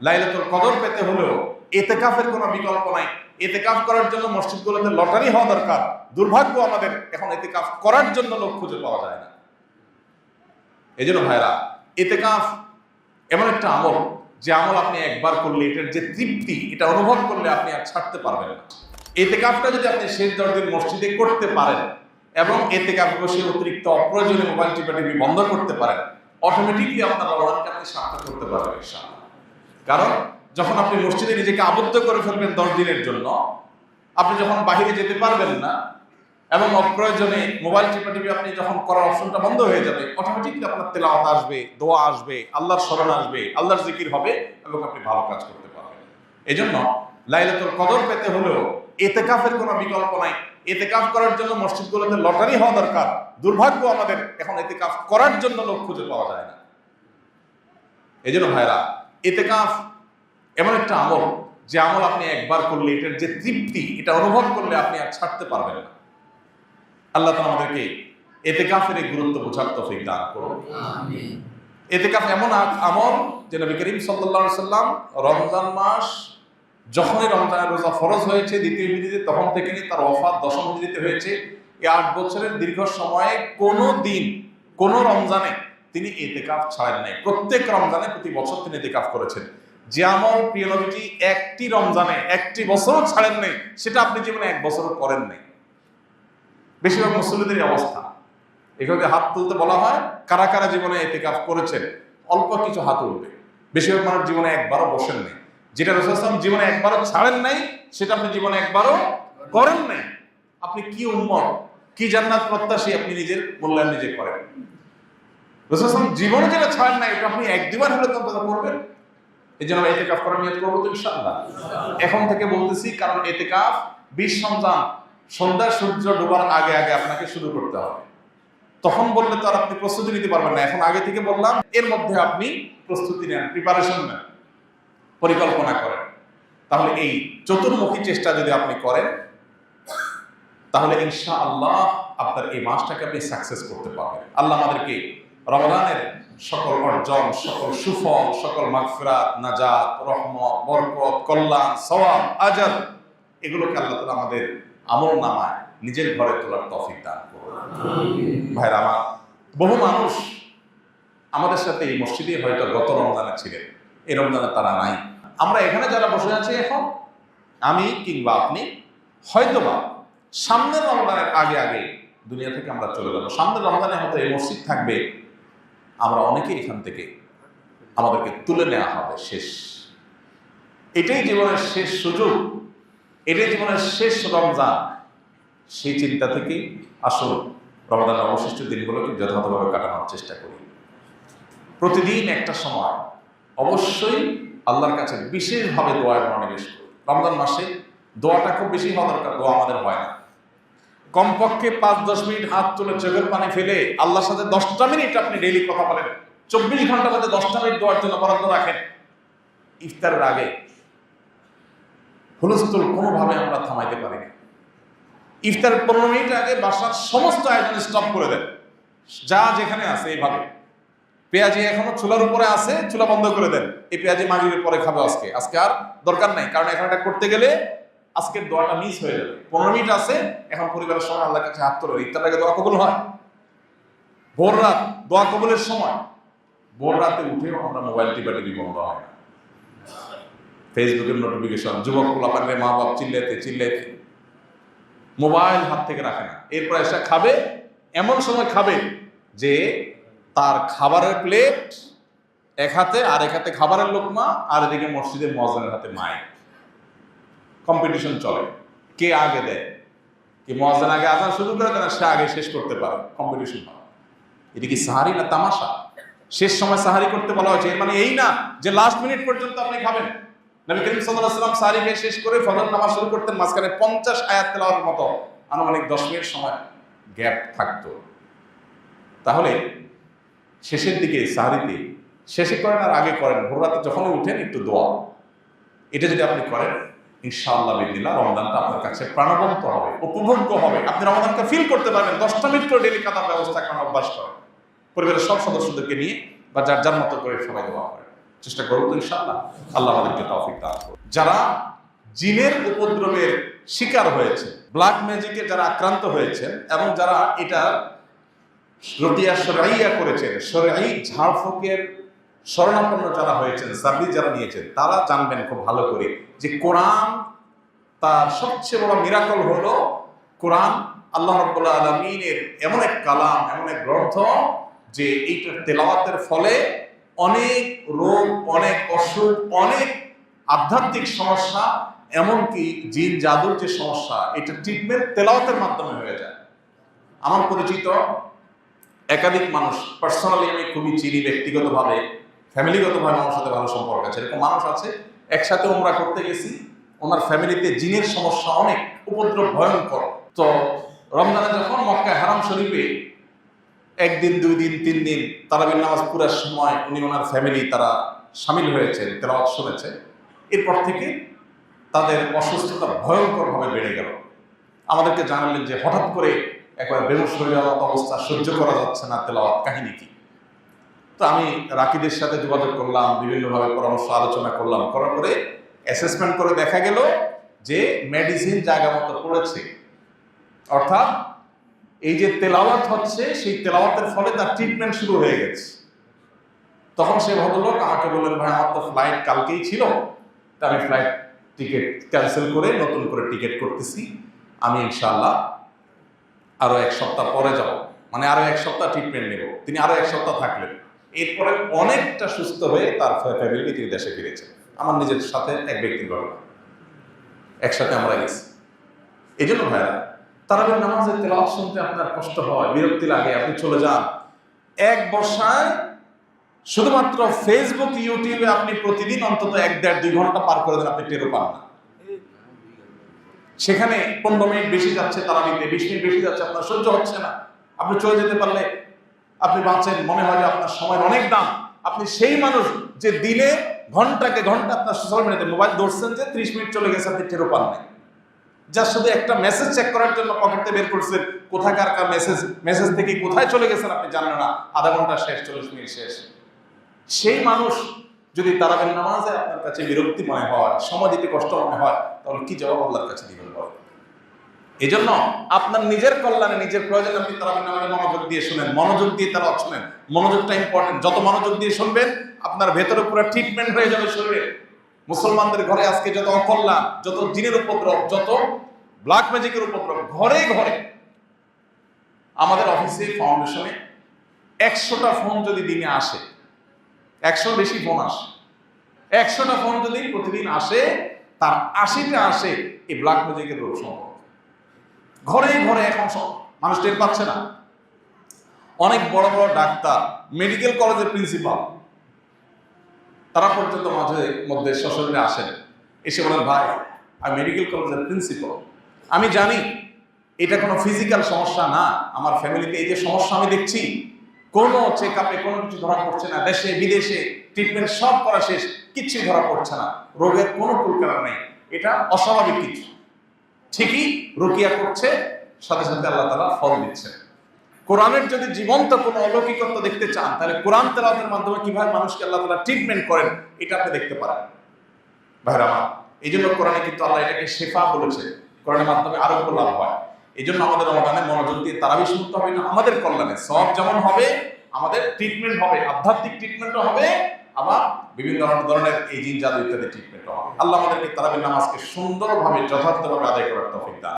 লাইলাতুল কদর পেতে হলেও এতেকাফের কোনো বিকল্প নাই। এতেকাফ করার জন্য মসজিদগুলোতে লটারি হওয়া দরকার। দুর্ভাগ্য আমাদের এখন এতেকাফ করার জন্য লোক খুঁজে পাওয়া যায় না। এই জন্য ভাইরা এতেকাফ এমন একটা আমল, যে আমল আপনি একবার করলে এটার যে তৃপ্তি, এটা অনুভব করলে আপনি আর ছাড়তে পারবেন না। এতেকাফটা যদি আপনি শেষ দশ মসজিদে করতে পারেন এবং এতেকাফ বসে অতিরিক্ত অপ্রয়োজনীয় মোবাইল টিপা টিভি বন্ধ করতে পারেন অটোমেটিকলি আপনার রমজানকে আপনি সার্থক করতে পারবেন, ইনশাআল্লাহ। কারণ যখন আপনি মসজিদে নিজেকে আবদ্ধ করে ফেলবেন দশ দিনের জন্য, আপনি যখন বাহিরে যেতে পারবেন না এবং অপ্রয়োজনে মোবাইল টিপা টিপি আপনি যখন করার অপশনটা বন্ধ হয়ে যাবে অটোমেটিকলি আপনার তেলাওয়াত আসবে, দোয়া আসবে, আল্লাহর স্মরণ আসবে, আল্লাহর জিকির হবে এবং আপনি ভালো কাজ করতে পারবেন। এই জন্য লাইলাতুল কদর পেতে হলেও এতেকাফের কোনো বিকল্প নাই। এতেকাফ করার জন্য মসজিদগুলোতে লটারি হওয়া দরকার। দুর্ভাগ্য আমাদের এখন এতেকাফ করার জন্য লোক খুঁজে পাওয়া যায় না। এই জন্য ভাইরা এতেকাফ এমন একটা আমল যে আমল আপনি একবার করলে এটার যে তৃপ্তি এটা অনুভব করলে আপনি আর ছাড়তে পারবেন না। আল্লাহ তাআলা আমাদেরকে এতেকাফের এই গুরুত্ব বোঝার তৌফিক দান করুন। এতেকাফ এমন আমল যে নবী করিম আলাইহি সাল্লাম রমজান মাস যখনই রমজানের রোজা ফরজ হয়েছে দ্বিতীয় হিজরিতে তখন থেকে তার ওফাত দশম হিজরিতে হয়েছে। এই আট বছরের দীর্ঘ সময়ে কোনো দিন কোনো রমজানে তিনি এতেকাফ ছাড়েন নাই। প্রত্যেক রমজানে প্রতি বছর তিনি এতেকাফ করেছেন। যে আমল প্রিয় নবীজি একটি রমজানে একটি বছরও ছাড়েন নাই। সেটা আপনি জীবনে এক বছরও করেন নাই। বেশিরভাগ মুসলিমদের অবস্থা। এখানে হাত তুলতে বলা হয়, কারা কারা জীবনে এতেকাফ করেছেন? অল্প কিছু হাত উঠবে বেশিরভাগ মানুষ জীবনে একবারও বসেন নাই। যেটা রসুলাম জীবনে একবারও ছাড়েন নাই, সেটা আপনি জীবনে একবারও করেন নাই। আপনি কি উন্মত কি জান্নাত প্রত্যাশী আপনি নিজের মূল্যায়ন নিজে করেন? রসুলাম জীবনে যেটা ছাড় নাই, এটা আপনি এক দুবার হলে তো অন্তত করবেন এই জন্য আমরা এতেকাফ করার নিয়ত করব তো ইনশাআল্লাহ। এখন থেকে বলতেছি, কারণ এতে এতেকাফ বিশ সন্তান, সন্ধ্যা সূর্য ডোবার আগে আগে আপনাকে শুরু করতে হবে। তখন বললে তো আর আপনি প্রস্তুতি নিতে পারবেন না। এখন আগে থেকে বললাম, এর মধ্যে আপনি প্রস্তুতি নেন প্রিপারেশন নেন, পরিকল্পনা করেন। তাহলে এই চতুর্মুখী চেষ্টা যদি আপনি করেন, তাহলে ইনশা আল্লাহ আপনার এই মাসটাকে আপনি সাকসেস করতে পারবেন। আল্লাহ আমাদেরকে রমজানের সকল অর্জন, সকল সুফল, সকল মাগফিরাত, নাজাত, রহমত, বরকত, কল্যাণ, সওয়াব আজাদ এগুলোকে আল্লাহ তাআলা আমাদের আমল নামায় নিজের ঘরে তোলার তফিক দান করুন। ভাইরা আমার, বহু মানুষ আমাদের সাথে এই মসজিদে হয়তো গত রমজানে ছিলেন, এই রমজানে তারা নাই। আমরা এখানে যারা বসে আছি এখন, আমি কিংবা আপনি, হয়তোবা সামনের রমজানের আগে আগে দুনিয়া থেকে আমরা চলে যাব। সামনের রমজানে হয়তো এই মসজিদ থাকবে আমরা অনেকেই এখান থেকে আমাদেরকে তুলে নেওয়া হবে শেষ। এটাই জীবনের শেষ সুযোগ। এটাই জীবনের শেষ রমজান। সেই চিন্তা থেকে আসল রমজানের অবশিষ্ট দিনগুলোকে যথাযথভাবে কাটানোর চেষ্টা করি। প্রতিদিন একটা সময় অবশ্যই আল্লাহর কাছে বিশেষভাবে দোয়ার মনোনিবেশ করি। রমজান মাসে দোয়াটা খুব বেশি হওয়া দরকার, দোয়া আমাদের হয় না। কমপক্ষে পাঁচ, দশ মিনিট হাত তুলে চোখের পানি ফেলে আল্লাহর সাথে দশটা মিনিট আপনি ডেইলি কথা বলেন। চব্বিশ ঘণ্টার মধ্যে দশটা মিনিট দেওয়ার জন্য বরাদ্দ রাখেন। ইফতারের আগে হুলস্থুল কোনোভাবে আমরা থামাইতে পারি না। ইফতারের পনেরো মিনিট আগে বাসার সমস্ত আয়োজন স্টপ করে দেন। যা যেখানে আছে এইভাবে। পেঁয়াজি এখনও চুলার উপরে আছে, চুলা বন্ধ করে দেন। এই পেঁয়াজি মাগরিবের পরে খাবে আজকে। আজকে আর দরকার নাই, কারণ এখন করতে গেলে আজকের দোয়াটা মিস হয়ে যাবে পনেরো মিনিট আছে, এখন পরিবারের সময়, আল্লাহর কাছে হাত তোলে ইফতার আগে দোয়া কবুল হয়? ভোর রাত, দোয়া কবুলের সময়? ভোর রাতে উঠেও আমরা মোবাইল টিপা টিপি বন্ধ হয় না। ফেসবুকের নোটিফিকেশন যুবক পোলা পারলে মা বাপ চিল্লাতে চিল্লাতে মোবাইল হাত থেকে রাখে না। এরপর এসে খাবে, এমন সময় খাবে যে তার খাবারের প্লেট এক হাতে, আর এক হাতে খাবারের লোকমা, আর এদিকে মসজিদের মজনের হাতে মায় কম্পিটিশন চলে। কে আগে দেয়? কি মহাজন আগে আজান শুরু করে দেয় সে আগে শেষ করতে পারে কম্পিটিশন হয়। এটা কি সাহারি না তামাশা? শেষ সময় সাহারি করতে বলা হয়েছে। মানে এই না যে লাস্ট মিনিট পর্যন্ত আপনি খাবেন। নবী করিম সাল্লাম সাহারি খেয়ে শেষ করে ফজর নামাজ শুরু করতেন, মাঝখানে পঞ্চাশ আয়াত তেলাওয়াতের মতো। আনুমানিক দশ মিনিট সময় গ্যাপ থাকতো। তাহলে শেষের দিকে সাহারিতে, শেষে করেন আর আগে করেন। ভোর রাতে যখনই উঠেন একটু দোয়া। এটা যদি আপনি করেন ইনশাআল্লাহ বিদিল্লাহ রমজানটা আপনার কাছে প্রাণবন্ত হবে, উপভোগ্য হবে। আপনি রমজানকে ফিল করতে পারবেন, দশটা মিনিট করে ডেলি কাতার ব্যবস্থা করার অভ্যাস করেন। পরিবারের সব সদস্যদেরকে নিয়ে বা যার যার মতো করে সবাই দোয়া করেন। চেষ্টা করব তো ইনশাআল্লাহ। আল্লাহ আমাদেরকে তৌফিক দান যারা জিনের উপদ্রবের শিকার হয়েছে ব্ল্যাক ম্যাজিকে যারা আক্রান্ত হয়েছেন এবং যারা এটা রতিয়া সরাইয়া করেছেন সরাই ঝাড়ফুকের শরণাপন্ন যারা হয়েছেন সার্ভিস যারা নিয়েছেন, তারা জানবেন খুব ভালো করে যে কোরআন তার সবচেয়ে বড় মিরাকল হলো কোরআন আল্লাহ রব্বুল্লাহ আলমিনের এমন এক কালাম, এমন এক গ্রন্থ যে এইটার তেলাওয়াতের ফলে অনেক রোগ, অনেক অসুখ, অনেক আধ্যাত্মিক সমস্যা, এমনকি জিন জাদুর যে সমস্যা, এটা ট্রিটমেন্ট তেলাওয়াতের মাধ্যমে হয়ে যায়। আমার পরিচিত একাধিক মানুষ পার্সোনালি আমি খুবই চিনি ব্যক্তিগতভাবে ফ্যামিলিগতভাবে আমার সাথে ভালো সম্পর্ক আছে। এরকম মানুষ আছে, একসাথে ওমরা করতে গেছি, ওনার ফ্যামিলিতে জিনের সমস্যা অনেক, উপদ্রব ভয়ঙ্কর। তো রমজানে যখন মক্কায় হারাম শরীফে একদিন দুই দিন তিন দিন তারাবির নামাজ পুরার সময় উনি ওনার ফ্যামিলি তারা সামিল হয়েছেন, তেলাওয়াত শুনেছে এরপর থেকে তাদের অসুস্থতা ভয়ঙ্করভাবে বেড়ে গেল। আমাদেরকে জানালেন যে হঠাৎ করে একবার বেহুশ হয়ে অবস্থা, সহ্য করা যাচ্ছে না তেলাওয়াত কাহিনী কি তো আমি রাকিদের সাথে যোগাযোগ করলাম, বিভিন্নভাবে পরামর্শ আলোচনা করলাম। করার পরে অ্যাসেসমেন্ট করে দেখা গেল যে মেডিসিন জায়গা মতো পড়েছে। অর্থাৎ এই যে তেলাওয়াত হচ্ছে, সেই তেলাওয়াতের ফলে তার ট্রিটমেন্ট শুরু হয়ে গেছে। তখন সেই ভদ্রলোক আমাকে বললেন, ভাই, আমার তো ফ্লাইট কালকেই ছিল। তা আমি ফ্লাইট টিকিট ক্যান্সেল করে নতুন করে টিকিট করতেছি। আমি ইনশাল্লাহ আরও এক সপ্তাহ পরে যাব। মানে আরও এক সপ্তাহ ট্রিটমেন্ট নেব। তিনি আরও এক সপ্তাহ থাকলেন। এরপরে অনেকটা সুস্থ হয়ে তার ফ্যামিলি তিনি দেশে ফিরেছেন। আমার নিজের সাথে এক ব্যক্তির ঘটনা। একসাথে আমরা গেছি। এই জন্য ভাইরা তারাবির নামাজের তেলাওয়াত শুনতে আপনার কষ্ট হয়, বিরক্তি লাগে, আপনি চলে যান। এক বর্ষায় শুধুমাত্র ফেসবুক ইউটিউবে আপনি প্রতিদিন অন্তত এক দেড় দুই ঘণ্টা পার করে দেন, আপনি টেরো পান না। সেখানে পনেরো মিনিট বেশি যাচ্ছে তারা তারাবিতে, বিশ মিনিট বেশি যাচ্ছে, আপনার সহ্য হচ্ছে না। আপনি চলে যেতে পারলে আপনি বাঁচেন, মনে হয় আপনার সময়ের অনেক দাম। আপনি সেই মানুষ যে দিনে ঘন্টাকে ঘণ্টা আপনার সোশ্যাল মিডিয়াতে মোবাইল ধরছেন যে ত্রিশ মিনিট চলে গেছে, আপনি টেরও পান নাই। যা শুধু একটা মেসেজ চেক করার জন্য পকেটে বের করছেন, কোথাকার কার মেসেজ মেসেজ থেকে কোথায় চলে গেছেন আপনি জানেন না, আধা ঘণ্টা শেষ, চল্লিশ মিনিট শেষ। সেই মানুষ যদি তারাবেন নামাজে আপনার কাছে বিরক্তিময় হয় সময় দিতে কষ্ট মনে হয়, তাহলে কি জবাব আল্লাহর কাছে দিবেন বলেন? এই জন্য আপনার নিজের কল্যাণে, নিজের প্রয়োজনে আপনি তারাবির মনোযোগ দিয়ে শুনেন। মনোযোগ দিয়ে তারা শুনেন। মনোযোগটা ইম্পর্টেন্ট যত মনোযোগ দিয়ে শুনবেন, আপনার ভেতরে পুরো ট্রিটমেন্ট হয়ে যাবে শরীরে। মুসলমানদের ঘরে আজকে যত অকল্যাণ, যত জিনের উপদ্রব, যত ব্ল্যাক ম্যাজিকের উপদ্রব ঘরে ঘরে। আমাদের অফিসে ফাউন্ডেশনে একশোটা ফোন যদি দিনে আসে একশো বেশি ফোন আসে। একশোটা ফোন যদি প্রতিদিন আসে, তার আশিটা আসে, এই ব্ল্যাক ম্যাজিকের রোগ সম্পর্কে ঘরে ঘরে এখন সব মানুষ টের পাচ্ছে না। অনেক বড় বড় ডাক্তার মেডিকেল কলেজের প্রিন্সিপাল তারা পর্যন্ত মাঝে মধ্যে সশরীরে আসেন এসে বলেন, ভাই, আমি মেডিকেল কলেজের প্রিন্সিপাল আমি জানি এটা কোনো ফিজিক্যাল সমস্যা না। আমার ফ্যামিলিতে এই যে সমস্যা আমি দেখছি, কোনো চেক আপে কোনো কিছু ধরা পড়ছে না। দেশে, বিদেশে ট্রিটমেন্ট সব করা শেষ, কিচ্ছুই ধরা পড়ছে না। রোগের কোনো কুলকারা নেই। এটা অস্বাভাবিক কিছু। ঠিকই রুকিয়া করছে, সাথে সাথে আল্লাহ তালা ফল দিচ্ছে কোরআনের যদি জীবন্ত কোনো অলৌকিকত্ব দেখতে চান, তাহলে কোরআন তেলাওয়াতের মাধ্যমে কীভাবে মানুষকে আল্লাহ তালা ট্রিটমেন্ট করেন, এটা আপনি দেখতে পারেন। ভাইরা এই জন্য কোরআনে কিন্তু আল্লাহ এটাকে শেফা বলেছে। কোরআনের মাধ্যমে আরোগ্য লাভ হয়। এই জন্য আমাদের রমাদানে মনোযোগ দিয়ে তারাবি শুনতে হবে না, আমাদের কল্যাণে। সব যেমন হবে, আমাদের ট্রিটমেন্ট হবে, আধ্যাত্মিক ট্রিটমেন্টও হবে, আবার বিভিন্ন ধরনের এই জিন জাদু ইত্যাদি ট্রিটমেন্ট হওয়া আল্লাহ আমাদেরকে তারাবির নামাজকে সুন্দরভাবে যথার্থভাবে আদায় করার তফিক দান।